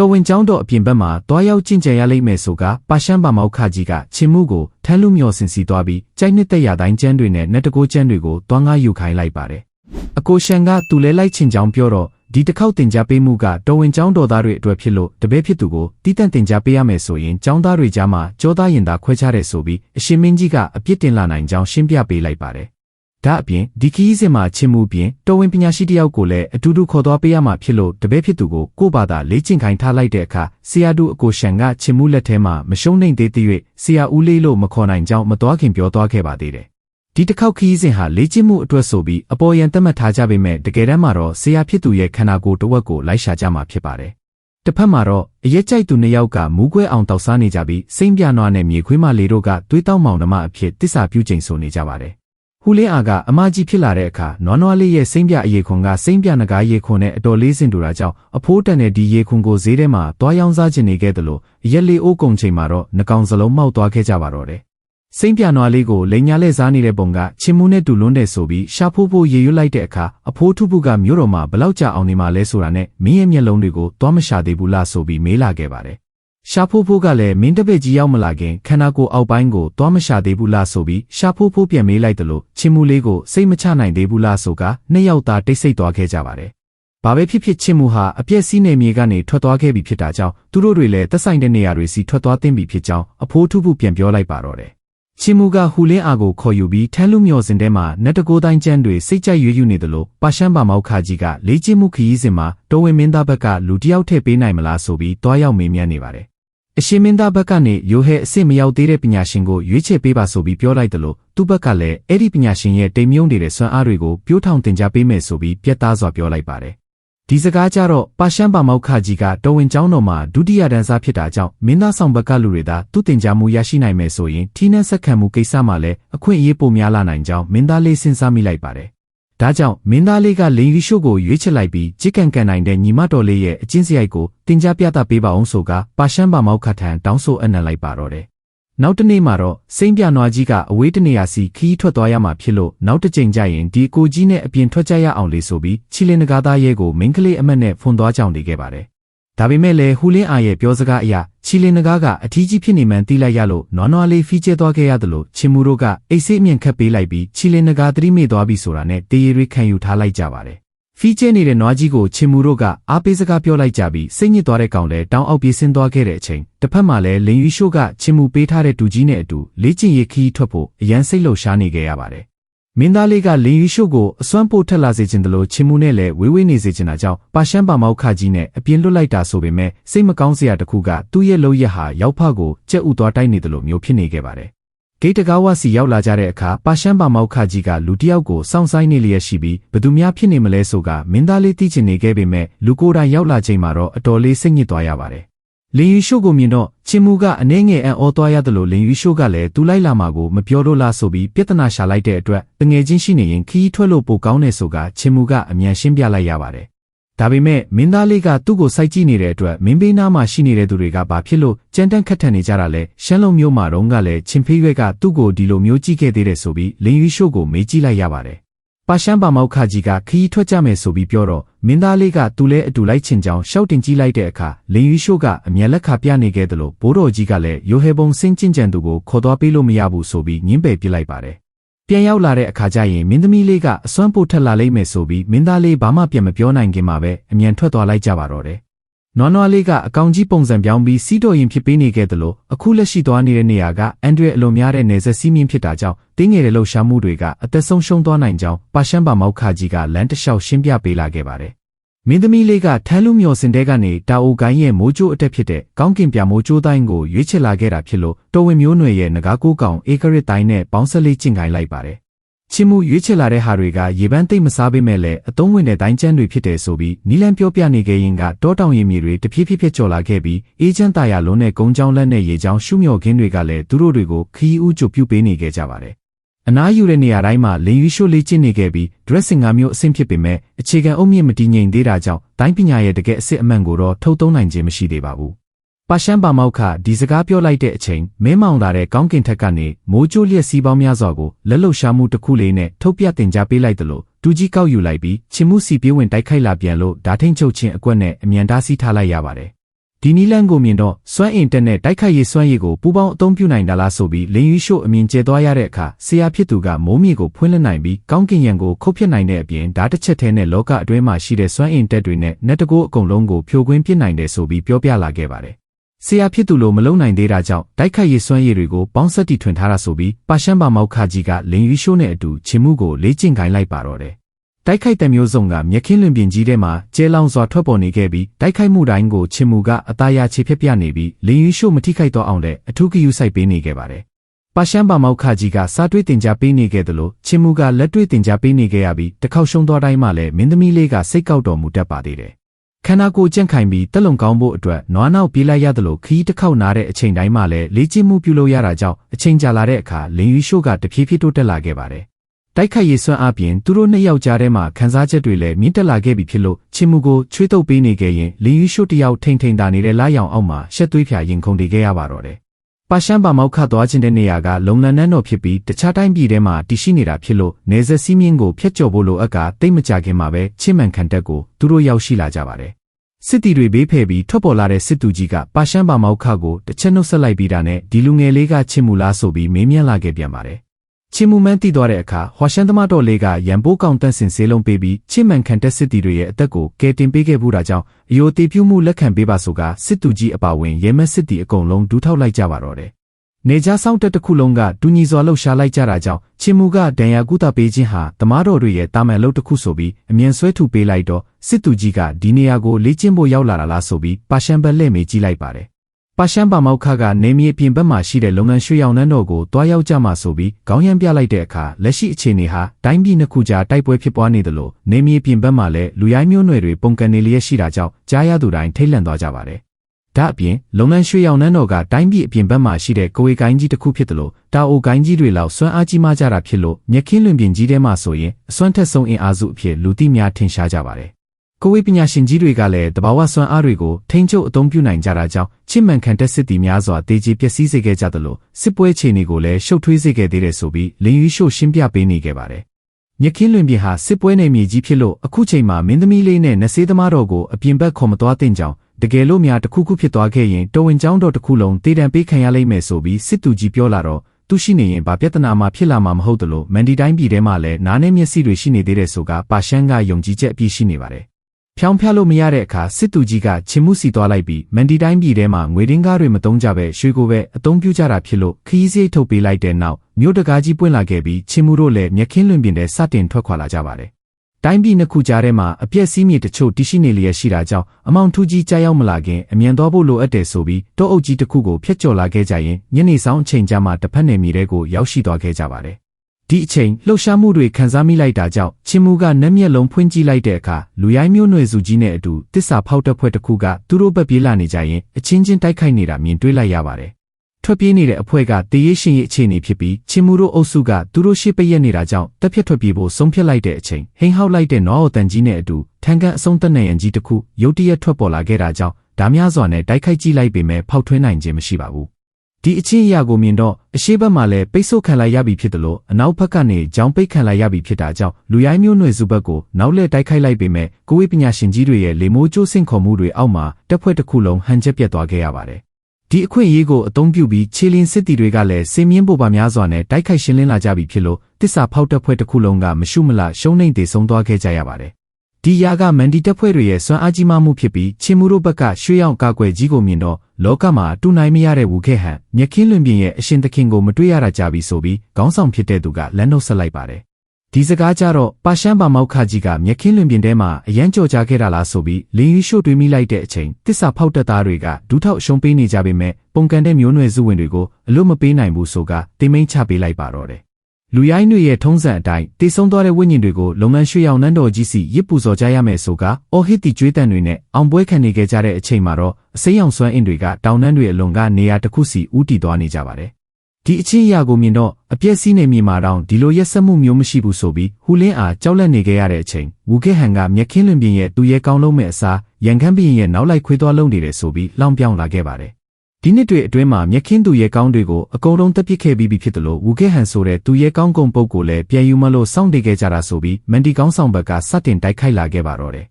တော်ဝင်ကျောင်းတော်အပြင်ဘက်မှာတွားရောက်ကျင့်ကြံရလိမ့်မယ်ဆိုကပါရှမ်းပါမောက်ခကြီးကချင်းမှုကိုထမ်းလူမျောစင်စီသွားပြီးကြိုက်နှစ်သက်ရတိုင်းကျန်းတွေနဲ့နှက်တကိုးကျန်းတွေကိုတွားငါယူခိုင်းလိုက်ပါတယ်။အကိုရှန်ကသူလဲလိုက်ချင်ကြောင်းပြောတော့ဒီတစ်ခေါက်တင် जा ပေးမှုကတော်ဝင်ကျောင်းတော်သားတွေအတွက်ဖြစ်လို့တပည့်ဖြစ်သူကိုတီးတန့်တင် जा ပေးရမယ်ဆိုရင်ကျောင်းသားတွေကြားမှာကြောသားရင်သားခွဲခြားတယ်ဆိုပြီးအရှင်မင်းကြီးကအပြစ်တင်လာနိုင်ကြောင်းရှင်းပြပေးလိုက်ပါတယ်။ ဒါအပြင်ဒီခီးစင်မှာချင်းမှုပြင်တော်ဝင်ပညာရှိတယောက်ကိုလည်းအတူတူခေါ်သွားပေးရမှာဖြစ်လို့တပည့်ဖြစ်သူကိုကို့ဘာသာလေ့ကျင့်ခိုင်းထားလိုက်တဲ့အခါဆရာတို့အကိုရှန်ကချင်းမှုလက်ထဲမှာမရှုံးနိုင်သေးသေး၍ဆရာဦးလေးလို့မခေါ်နိုင်ကြောင်းမတော်ခင်ပြောသွားခဲ့ပါသေးတယ်။ဒီတစ်ခေါက်ခီးစဉ်ဟာလေ့ကျင့်မှုအတွက်ဆိုပြီးအပေါ်ယံသတ်မှတ်ထားကြပေမဲ့တကယ်တမ်းမှာတော့ဆရာဖြစ်သူရဲ့ခန္ဓာကိုယ်တစ်ဝက်ကိုလိုက်ရှာကြမှာဖြစ်ပါတယ်။တစ်ဖက်မှာတော့အရက်ကြိုက်သူနှစ်ယောက်ကမူးကွဲအောင်တောက်စားနေကြပြီးစိမ့်ပြနွားနဲ့မြေခွေးမလေးတို့ကသွေးတောက်မောင်နှမအဖြစ်တစ္ဆာပြုချိန်ဆိုနေကြပါတယ်။ ဟူလင်းအာကအမကြီးဖြစ်လာတဲ့အခါနွားနွားလေးရဲ့စိမ့်ပြအရေခွန်ကစိမ့်ပြနဂါရေခွန်နဲ့အတော်လေးစင်တူတာကြောင့်အဖိုးတန်တဲ့ဒီရေခွန်ကိုဈေးထဲမှာတွားရောင်းစားခြင်းနေခဲ့တယ်လို့ရက်လေးအိုးကုံချိန်မှာတော့နှကောင်စလုံးမောက်သွားခဲ့ကြပါတော့တယ်။စိမ့်ပြနွားလေးကိုလိန်ညာလက်စားနေတဲ့ပုံကချင်းမူးနဲ့တူလွန်းတဲ့ဆိုပြီးရှာဖိုးဖိုးရေရွတ်လိုက်တဲ့အခါအဖိုးထုပုကမြို့တော်မှာဘလောက်ကြာအောင်နေမှလဲဆိုတာနဲ့မင်းရဲ့မျက်လုံးတွေကိုသွားမရှာသေးဘူးလားဆိုပြီးမေးလာခဲ့ပါတယ်။ ရှာဖိုးဖိုးကလည်းမင်းတပည့်ကြီးရောက်မလာခင်ခန္ဓာကိုယ်အောက်ပိုင်းကိုသွားမရှာသေးဘူးလားဆိုပြီးရှာဖိုးဖိုးပြန်မေးလိုက်တယ်လို့ချင်းမူးလေးကိုစိတ်မချနိုင်သေးဘူးလားဆိုကနှစ်ယောက်သားတိတ်ဆိတ်သွားခဲ့ကြပါတယ်။ဘာပဲဖြစ်ဖြစ်ချင်းမူဟာအပြက်စီးနေမြေကနေထွက်သွားခဲ့ပြီဖြစ်တာကြောင့်သူတို့တွေလည်းသက်ဆိုင်တဲ့နေရာတွေစီထွက်သွားသင့်ပြီဖြစ်ကြောင်းအဖိုးထုပုပြန်ပြောလိုက်ပါတော့တယ်။ချင်းမူကဟူလင်းအာကိုခေါ်ယူပြီးထမ်းလူမျောစင်ထဲမှာနက်တကိုးတိုင်းကျန်းတွေစိတ်ကြိုက်ရွေးယူနေတယ်လို့ပါရှမ်းပါမောက်ခါကြီးကလေးချင်းမှုခရီးစဉ်မှာတော်ဝင်မင်းသားဘက်ကလူတယောက်ထည့်ပေးနိုင်မလားဆိုပြီးတွားရောက်မေးမြန်းနေပါတယ်။ အရှင်မင်းသားဘက်ကနေရိုဟဲအစ်စ်မရောက်သေးတဲ့ပညာရှင်ကိုရွေးချယ်ပေးပါဆိုပြီးပြောလိုက်တယ်လို့သူ့ဘက်ကလည်းအဲ့ဒီပညာရှင်ရဲ့တိမ်မြုံနေတဲ့စွမ်းအားတွေကိုပြိုးထောင်တင် जा ပေးမယ်ဆိုပြီးပြတ်သားစွာပြောလိုက်ပါတယ်။ဒီစကားကြတော့ပါရှမ်းပါမောက်ခကြီးကတော်ဝင်ကျောင်းတော်မှာဒုတိယတန်းစားဖြစ်တာကြောင့်မင်းသားဆောင်ဘက်ကလူတွေသာသူတင် जा မှုရရှိနိုင်မယ်ဆိုရင်ထီးနှက်ဆက်ခံမှုကိစ္စမှာလည်းအခွင့်အရေးပိုများလာနိုင်ကြောင်းမင်းသားလေးစဉ်းစားမိလိုက်ပါတယ်။ ဒါကြောင့်မင်းသားလေးကလိန်ရီရှို့ကိုရွေးချယ်လိုက်ပြီးကြစ်ကန်ကန်နိုင်တဲ့ညီမတော်လေးရဲ့အချင်းစရိုက်ကိုတင် जा ပြသပေးပါအောင်ဆိုကပါရှမ်းပါမောက်ခထံတောင်းဆိုအနံလိုက်ပါတော့တယ်။နောက်တနေ့မှာတော့စိမ့်ပြနွားကြီးကအဝေးတနေရာစီခီးထွက်သွားရမှာဖြစ်လို့နောက်တစ်ချိန်ကျရင်ဒီကိုကြီးနဲ့အပြင်ထွက်ကြရအောင်လေဆိုပြီးချီလင်နဂါသားရဲကိုမင်းကလေးအမတ်နဲ့ဖွန်သွားကြောင်နေခဲ့ပါတယ်။ ဒါပေမဲ့လည်းဟူလင်းအာရဲ့ပြောစကားအရချီလင်နဂါကအထီးကြီးဖြစ်နေမှန်းသိလိုက်ရလို့နွားနွားလေးဖီးကျဲသွားခဲ့ရတယ်လို့ချင်မူတို့ကအိတ်ဆေးအမြင့်ခတ်ပေးလိုက်ပြီးချီလင်နဂါသတိမေ့သွားပြီဆိုတာနဲ့တေးရီခံယူထားလိုက်ကြပါတယ်။ဖီးကျဲနေတဲ့နွားကြီးကိုချင်မူတို့ကအားပေးစကားပြောလိုက်ကြပြီးစိတ်ညစ်သွားတဲ့ကောင်လည်းတောင်းအောက်ပြေးဆင်းသွားခဲ့တဲ့အချိန်တစ်ဖက်မှာလည်းလင်ယူရှိုးကချင်မူပေးထားတဲ့တူကြီးနဲ့အတူလေ့ကျင့်ရေးခီးထွက်ဖို့အရန်စိတ်လှုပ်ရှားနေခဲ့ရပါတယ်။ မင်းသားလေးကလင်ယူရှိုးကိုအစွမ်းပို့ထက်လာစေခြင်းတလို့ချင်မူနဲ့လည်းဝေးဝေးနေစေခြင်းတာကြောင့်ပါရှမ်းပါမောက်ခကြီးနဲ့အပြင်းလွတ်လိုက်တာဆိုပေမဲ့စိတ်မကောင်းစရာတခုကသူ့ရဲ့လုံရက်ဟာရောက်ဖကိုကြက်ဥသွားတိုက်နေတယ်လို့မျိုးဖြစ်နေခဲ့ပါတယ်ဂိတ်တကားဝစီရောက်လာကြတဲ့အခါပါရှမ်းပါမောက်ခကြီးကလူတယောက်ကိုစောင့်ဆိုင်နေလျက်ရှိပြီးဘသူများဖြစ်နေမလဲဆိုကမင်းသားလေးသိချင်နေခဲ့ပေမဲ့လူကိုယ်တိုင်ရောက်လာချိန်မှာတော့အတော်လေးစိတ်ညစ်သွားရပါတယ်။ လင်ယူရှို့ကိုမြင်တော့ချင်းမူကအနှဲငယ်အံ့ဩသွားရတယ်လို့လင်ယူရှို့ကလည်းသူလိုက်လာမှာကိုမပြောလို့လားဆိုပြီးပြဿနာရှာလိုက်တဲ့အတွက်တငယ်ချင်းရှိနေရင်ခီးထွက်လို့ပိုကောင်းတယ်ဆိုကချင်းမူကအမြန်ရှင်းပြလိုက်ရပါတယ်ဒါပေမဲ့မင်းသားလေးကသူ့ကိုစိုက်ကြည့်နေတဲ့အတွက်မင်းဘေးနားမှာရှိနေတဲ့သူတွေကဘာဖြစ်လို့ကြမ်းတမ်းခတ်ထန်နေကြတာလဲရှမ်းလုံမျိုးမှာတော့ကလည်းချင်းဖေးရွက်ကသူ့ကိုဒီလိုမျိုးကြည့်ခဲ့သေးတယ်ဆိုပြီးလင်းယူရှို့ကိုမေးကြည့်လိုက်ရပါတယ်ပါရှမ်းပါမောက်ခကြီးကခီးထွက်ကြမယ်ဆိုပြီးပြောတော့ မင်းသားလေးကသူလဲအတူလိုက်ချင်ကြောင်းရှောက်တင်ကြည့်လိုက်တဲ့အခါလင်းယူရှို့ကအမျက်လက်ခပြနေခဲ့တယ်လို့ဘိုးတော်ကြီးကလည်းယိုဟေဘုံစင်းကျင်ကြံသူကိုခေါ်သွားပေးလို့မရဘူးဆိုပြီးညင်းပယ်ပြစ်လိုက်ပါတယ်ပြန်ရောက်လာတဲ့အခါကျရင်မင်းသမီးလေးကအစွမ်းပို့ထက်လာလိမ့်မယ်ဆိုပြီးမင်းသားလေးဘာမှပြန်မပြောနိုင်ခင်မှာပဲအမြန်ထွက်သွားလိုက်ကြပါတော့တယ်။ နွားနွားလေးကအကောင်ကြီးပုံစံပြောင်းပြီးစီးတော်ရင်ဖြစ်ပေးနေခဲ့တယ်လို့အခုလက်ရှိသွားနေတဲ့နေရာကအန်ဒရီအလွန်များတဲ့နေဆက်စီးမြင့်ဖြစ်တာကြောင့်တင်းငယ်တဲ့လှုပ်ရှားမှုတွေကအသက်ဆုံးရှုံးသွားနိုင်ကြောင်းပါရှမ်းပါမောက်ခါကြီးကလမ်းတစ်လျှောက်ရှင်းပြပေးလာခဲ့ပါတယ်မင်းသမီးလေးကထမ်းလူမျောစင်တဲကနေတာအိုကိုင်းရဲ့မိုးကြိုးအတက်ဖြစ်တဲ့ကောင်းကင်ပြမိုးကြိုးတိုင်းကိုရွေးချယ်လာခဲ့တာဖြစ်လို့တော်ဝင်မျိုးနွယ်ရဲ့ငကားကိုကောင်အေကရစ်တိုင်းနဲ့ပေါင်းဆက်လေးကျင့်ခိုင်းလိုက်ပါတယ် ချင်းမှုရွေးချယ်လာတဲ့ဟာတွေကရေပန်းသိမ့်မစားပေမဲ့လည်းအသုံးဝင်တဲ့တိုင်းကျန်းတွေဖြစ်တယ်ဆိုပြီးနီလန်ပြောပြနေခဲ့ရင်ကတောတောင်ရင်မြေတွေတဖြည်းဖြည်းဖြည်းကျော်လာခဲ့ပြီးအေးချမ်းတာယာလုံးနဲ့ကုန်းချောင်းလက်နဲ့ရေချောင်းရှုမြော်ခင်းတွေကလည်းသူတို့တွေကိုခီးဦးကြုတ်ပြုတ်ပေးနေခဲ့ကြပါတယ်။အနားယူတဲ့နေရာတိုင်းမှာလင်ယူရှိုးလေးကျင့်နေခဲ့ပြီး dressing ငါမျိုးအဆင့်ဖြစ်ပေမဲ့အခြေခံအုပ်မြင့်မတည်ငြိမ်သေးတာကြောင့်တိုင်းပညာရဲ့တကယ်အစစ်အမှန်ကိုတော့ထုတ်သုံးနိုင်ခြင်းမရှိသေးပါဘူး။ ပါရှမ်းပါမောက်ခဒီစကားပြောလိုက်တဲ့အချိန်မင်းမောင်လာတဲ့ကောင်းကင်ထက်ကနေမိုးကြိုးလျက်စီးပေါင်းများစွာကိုလက်လုံရှာမှုတစ်ခုလေးနဲ့ထုတ်ပြတင်ကြပေးလိုက်တယ်လို့တူကြီးကောက်ယူလိုက်ပြီးချင်းမှုစီပြေးဝင်တိုက်ခိုက်လာပြန်လို့ဓာထိန်ချုပ်ချင်းအကွက်နဲ့အမြန်တားဆီးထားလိုက်ရပါတယ်ဒီနီလန်ကိုမြင်တော့စွမ်းအင်တက်နဲ့တိုက်ခိုက်ရေးစွမ်းရည်ကိုပူပေါင်းအသုံးပြုနိုင်တာလားဆိုပြီးလင်းယူရှို့အမြင်ကျဲသွားရတဲ့အခါဆရာဖြစ်သူကမိုးမြေကိုဖွင့်လှစ်နိုင်ပြီးကောင်းကင်ရံကိုခုတ်ဖြစ်နိုင်တဲ့အပြင်ဓာတ်တစ်ချက်ထဲနဲ့လောကအတွင်းမှာရှိတဲ့စွမ်းအင်တက်တွေနဲ့နက်တကိုးအကုန်လုံးကိုဖြိုခွင်းပစ်နိုင်တယ်ဆိုပြီးပြောပြလာခဲ့ပါတယ်။ ဆရာဖြစ်သူလိုမလုံနိုင်သေးတာကြောင့်တိုက်ခိုက်ရေးစွမ်းရည်တွေကိုပေါင်းဆက်တီထွင်ထားတာဆိုပြီးပါရှန်ပါမောက်ခါကြီးကလင်းယူရှို့နဲ့အတူချင်မှုကိုလေ့ကျင့်ခိုင်းလိုက်ပါတော့တယ်။တိုက်ခိုက်တဲ့မျိုးစုံကမြက်ခင်းလွင်ပြင်ကြီးထဲမှာကျဲလောင်စွာထွက်ပေါ်နေခဲ့ပြီးတိုက်ခိုက်မှုတိုင်းကိုချင်မူကအသားရခြေဖြက်ပြနေပြီးလင်းယူရှို့မထိခိုက်တော့အောင်လည်းအထူးဂရုစိုက်ပေးနေခဲ့ပါတယ်။ပါရှန်ပါမောက်ခကြီးကစားတွေးတင်ကြပေးနေခဲ့တယ်လို့ချင်မူကလက်တွေးတင်ကြပေးနေခဲ့ရပြီးတစ်ခေါက်ရှုံးသွားတိုင်းမှလည်းမင်းသမီးလေးကစိတ်ကောက်တော်မူတတ်ပါသေးတယ်။ ခန္ဓာကိုယ်ကြန့်ခိုင်ပြီးတက်လုံကောင်းဖို့အတွက်နွားနောက်ပြေးလိုက်ရတယ်လို့ခီးတစ်ခေါက်နားတဲ့အချိန်တိုင်းမှလည်းလေ့ကျင့်မှုပြုလုပ်ရတာကြောင့်အချိန်ကြာလာတဲ့အခါလင်းယူရှို့ကတဖြည်းဖြည်းတိုးတက်လာခဲ့ပါတယ်။တိုက်ခိုက်ရေးစွမ်းအပြင်သူတို့နှစ်ယောက်ကြားထဲမှာခန်းစားချက်တွေလည်းမြင့်တက်လာခဲ့ပြီဖြစ်လို့ချင်းမှုကိုချွေးတုပ်ပေးနေခဲ့ရင်လင်းယူရှို့တယောက်ထိန်ထိန်တာနေတဲ့လာရောင်အောက်မှာရှက်သွေးဖြာရင်ခုန်တည်ခဲ့ရပါတော့တယ်။ပါရှန်ပါမောက်ခသွားခြင်းတဲ့နေရာကလုံလန်နှန်းတော်ဖြစ်ပြီးတခြားတိုင်းပြည်ထဲမှာတည်ရှိနေတာဖြစ်လို့နေဆက်စည်းမြင့်ကိုဖျက်ကျော်ဖို့လိုအပ်ကတိတ်မကြခင်မှာပဲချင်းမှန်ခံတက်ကိုသူတို့ရောက်ရှိလာကြပါတယ်။ စစ်တီတွေဘေးဖယ်ပြီးထွက်ပေါ်လာတဲ့စစ်သူကြီးကပါရှန်ပါမောက်ခကိုတစ်ချက်နှုတ်ဆက်လိုက်ပြီးတာနဲ့ဒီလူငယ်လေးကချစ်မှုလားဆိုပြီးမေးမြန်းလာခဲ့ပြန်ပါတယ်ချင်မူမန်းတည်သွားတဲ့အခါဟွာရှန်သမားတော်လေးကရန်ပိုးကောင်တန့်စင်ဆေးလုံးပေးပြီးချစ်မှန်ခံတက်စစ်တီတွေရဲ့အသက်ကိုကယ်တင်ပေးခဲ့ဘူးတာကြောင့်အယိုတီပြုမှုလက်ခံပေးပါဆိုကစစ်သူကြီးအပါဝင်ရဲမက်စစ်တီအကုန်လုံးဒူးထောက်လိုက်ကြပါတော့တယ်။ နေကြားဆောင်တက်တစ်ခုလုံးကတူညီစွာလှုပ်ရှားလိုက်ကြတာကြောင့်ချင်မူကဒဏ်ရာကုသပေးခြင်းဟာသမားတော်တွေရဲ့တာမန်လုပ်တစ်ခုဆိုပြီးအမြင်ဆွဲထုပေးလိုက်တော့စစ်သူကြီးကဒီနေရာကိုလေ့ကျင့်ဖို့ရောက်လာတာလားဆိုပြီးပါရှန်ဘက်လက်မေးကြည့်လိုက်ပါတယ်ပါရှန်ပါမောက်ခကနေမြေပြင်ဘက်မှာရှိတဲ့လုပ်ငန်းရွှေရောင်နှန်းတော်ကိုတွားရောက်ကြမှာဆိုပြီးခေါင်းရမ်းပြလိုက်တဲ့အခါလက်ရှိအခြေအနေဟာတိုင်းပြည်နှစ်ခုကြားတိုက်ပွဲဖြစ်ပွားနေတယ်လို့နေမြေပြင်ဘက်မှာလည်းလူရိုင်းမျိုးနွယ်တွေပုံကန်နေလျက်ရှိတာကြောင့်ကြားရသူတိုင်းထိတ်လန့်သွားကြပါတယ်။ ဒါအပြင်လုပ်ငန်းရွှေရောင်နှန်းတော်ကတိုင်းပြည်အပြင်ဘက်မှာရှိတဲ့ကိုဝေကိုင်းကြီးတစ်ခုဖြစ်တယ်လို့တာအိုကိုင်းကြီးတွေလောက်စွမ်းအားကြီးမှကြတာဖြစ်လို့မြက်ခင်းလွင်ပြင်ကြီးထဲမှာဆိုရင်အစွမ်းထက်ဆုံးအင်အားစုအဖြစ်လူသိများထင်ရှားကြပါတယ်ကိုဝေးပညာရှင်ကြီးတွေကလည်းတဘာဝစွမ်းအားတွေကိုထိန်းချုပ်အသုံးပြုနိုင်ကြတာကြောင့်ချစ်မှန်ခံတဲ့စစ်တီများစွာတေကြီးပျက်စီးစေခဲ့ကြသလိုစစ်ပွဲခြေနေကိုလည်းရှုပ်ထွေးစေခဲ့သေးတယ်ဆိုပြီးလင်းယူရှို့ရှင်းပြပေးနေခဲ့ပါတယ်။မြက်ခင်းလွင်ပြင်ဟာစစ်ပွဲနယ်မြေကြီးဖြစ်လို့အခုချိန်မှာမင်းသမီးလေးနဲ့နဆေးသမားတော်ကိုအပြင်ဘက်ခေါ်မသွားသင့်ကြောင်း တကယ်လို့များတခုခုဖြစ်သွားခဲ့ရင်တော်ဝင်ကျောင်းတော်တစ်ခုလုံးတေတံပေးခံရလိမ့်မယ်ဆိုပြီးစစ်သူကြီးပြောလာတော့သူရှိနေရင်ဘာပြဿနာမှဖြစ်လာမှာမဟုတ်သလိုမန်ဒီတိုင်းပြည်ထဲမှာလည်းနားနဲ့မျက်စိတွေရှိနေသေးတယ်ဆိုကပါရှန်ကယုံကြည်ချက်အပြည့်ရှိနေပါတယ်ဖြောင်းဖျက်လို့မရတဲ့အခါစစ်သူကြီးကချင်းမှုစီသွားလိုက်ပြီးမန်ဒီတိုင်းပြည်ထဲမှာငွေရင်းကားတွေမတုံးကြပဲရွှေကိုပဲအသုံးပြုကြတာဖြစ်လို့ခီးစရိတ်ထုတ်ပေးလိုက်တဲ့နောက်မြို့တကားကြီးပွင့်လာခဲ့ပြီးချင်းမှုတို့လည်းမျက်ခင်းလွင်ပြင်တဲ့စတင်ထွက်ခွာလာကြပါတယ်။ တိုင်းပြည်နှစ်ခုကြားထဲမှာအပြက်စီးမြေတချို့တရှိနေလျက်ရှိတာကြောင့်အမောင်ထူးကြီးကြားရောက်မလာခင်အမြန်တော်ဖို့လိုအပ်တယ်ဆိုပြီးတောအုပ်ကြီးတစ်ခုကိုဖျက်ကျော်လာခဲ့ကြရင်ညနေဆောင်အချိန်ကြာမှတစ်ဖက်နယ်မြေတွေကိုရောက်ရှိသွားခဲ့ကြပါတယ်ဒီအချိန်လှုပ်ရှားမှုတွေခံစားမိလိုက်တာကြောင့်ချင်းမူကနက်မျက်လုံးဖွင့်ကြည့်လိုက်တဲ့အခါလူရိုင်းမျိုးနွယ်စုကြီးနဲ့အတူတစ္ဆာဖောက်တက်ဖွဲ့တစ်ခုကသူတို့ဘက်ပြေးလာနေကြရင်အချင်းချင်းတိုက်ခိုက်နေတာမြင်တွေ့လိုက်ရပါတယ်။ ထွက်ပြေးနေတဲ့အဖွဲ့ကတရေရှင်ရဲ့အခြေအနေဖြစ်ပြီးချင်းမူတို့အုပ်စုကသူတို့ရှေ့ပရက်နေတာကြောင့်တက်ဖြတ်ထွက်ပြေးဖို့ဆုံးဖြတ်လိုက်တဲ့အချိန်ဟိန်ဟောက်လိုက်တဲ့နွားအော်တန်ကြီးနဲ့အတူထန်ကန်အဆုံးသက်နိုင်ရန်ကြီးတစ်ခုရုတ်တရက်ထွက်ပေါ်လာခဲ့တာကြောင့်ဓာများစွာနဲ့တိုက်ခိုက်ကြည့်လိုက်ပေမဲ့ဖောက်ထွင်းနိုင်ခြင်းမရှိပါဘူးဒီအချင်းအရာကိုမြင်တော့အရှိဘက်မှာလည်းပိတ်ဆို့ခံလိုက်ရပြီဖြစ်တယ်လို့အနောက်ဘက်ကနေကြောင်ပိတ်ခံလိုက်ရပြီဖြစ်တာကြောင့်လူရိုင်းမျိုးနွယ်စုဘက်ကိုနောက်လှည့်တိုက်ခိုက်လိုက်ပေမဲ့ကိုဝေးပညာရှင်ကြီးတွေရဲ့လေမိုးကျိုးဆင့်ခေါ်မှုတွေအောက်မှာတက်ဖွဲ့တစ်ခုလုံးဟန်ချက်ပြတ်သွားခဲ့ရပါတယ်။ ဒီအခွင့်အရေးကိုအသုံးပြုပြီးခြေလင်းစစ်တီတွေကလည်းစင်မြင့်ပေါ်ပါများစွာနဲ့တိုက်ခိုက်ရှင်းလင်းလာကြပြီဖြစ်လို့တစ္ဆာဖောက်တက်ဖွဲ့တစ်ခုလုံးကမရှုမလရှုံးနှိမ်တည်ဆုံးသွားခဲ့ကြရပါတယ်ဒီယာကမန်ဒီတပ်ဖွဲ့တွေရဲ့စွမ်းအားကြီးမှုဖြစ်ပြီးချင်းမှုတို့ဘက်ကရွှေရောင်ကာကွယ်ကြီးကိုမြင်တော့လောကမှာတူနိုင်မရတဲ့ဝူခဲ့ဟန်မြက်ခင်းလွင်ပြင်ရဲ့အရှင်သခင်ကိုမတွေ့ရတာကြပြီဆိုပြီးခေါင်းဆောင်ဖြစ်တဲ့သူကလက်နှုတ်ဆက်လိုက်ပါတယ် ဒီစကားကြတော့ပါရှန်ပါမောက်ခကြီးကမြက်ခင်းလွင်ပြင်ထဲမှာအရန်ကြော်ကြခဲ့တာလားဆိုပြီးလင်းယူရှို့တွေးမိလိုက်တဲ့အချိန်တစ္ဆာဖောက်တက်သားတွေကဒူးထောက်ရှုံးပေးနေကြပေမဲ့ပုံကန်တဲ့မျိုးနွယ်စုဝင်တွေကိုအလို့မပေးနိုင်ဘူးဆိုကတင်မိန်ချပေးလိုက်ပါတော့တယ်လူရိုင်းတွေရဲ့ထုံးစံအတိုင်းတည်ဆုံးသွားတဲ့ဝိညာဉ်တွေကိုလုပ်ငန်းရွှေရောင်နှန်းတော်ကြီးစီရစ်ပူဇော်ကြရမယ်ဆိုကအော်ဟစ်တီကျွေးတန်တွေနဲ့အောင်ပွဲခံနေကြတဲ့အချိန်မှာတော့အစိမ်းရောင်စွမ်းအင်တွေကတောင်နှန်းတွေအလွန်ကနေရာတစ်ခုစီဥတီသွားနေကြပါတယ်။ ဒီအချင်းအရာကိုမြင်တော့အပြည့်စည်းနေမြေမှာတောင်ဒီလိုရက်စက်မှုမျိုးမရှိဘူးဆိုပြီးဟူလင်းအားကြောက်လန့်နေကြရတဲ့အချိန်ဝူခဲဟန်ကမြက်ခင်းလွင်ပြင်ရဲ့သူရဲ့ကောင်းလုံးမဲ့အစားရန်ခမ်းပြင်းရဲ့နောက်လိုက်ခွေးသွားလုံးနေတယ်ဆိုပြီးလောင်ပြောင်းလာခဲ့ပါတယ်ဒီနှစ်တွေအတွင်းမှာမြက်ခင်းသူရဲ့ကောင်းတွေကိုအကုန်လုံးတက်ပစ်ခဲ့ပြီးပြီဖြစ်တယ်လို့ဝူခဲဟန်ဆိုတဲ့သူရဲ့ကောင်းကုံပုတ်ကိုလည်းပြန်ယူမလို့စောင့်တည်ခဲ့ကြတာဆိုပြီးမန်တီကောင်းဆောင်ဘက်ကစတင်တိုက်ခိုက်လာခဲ့ပါတော့တယ်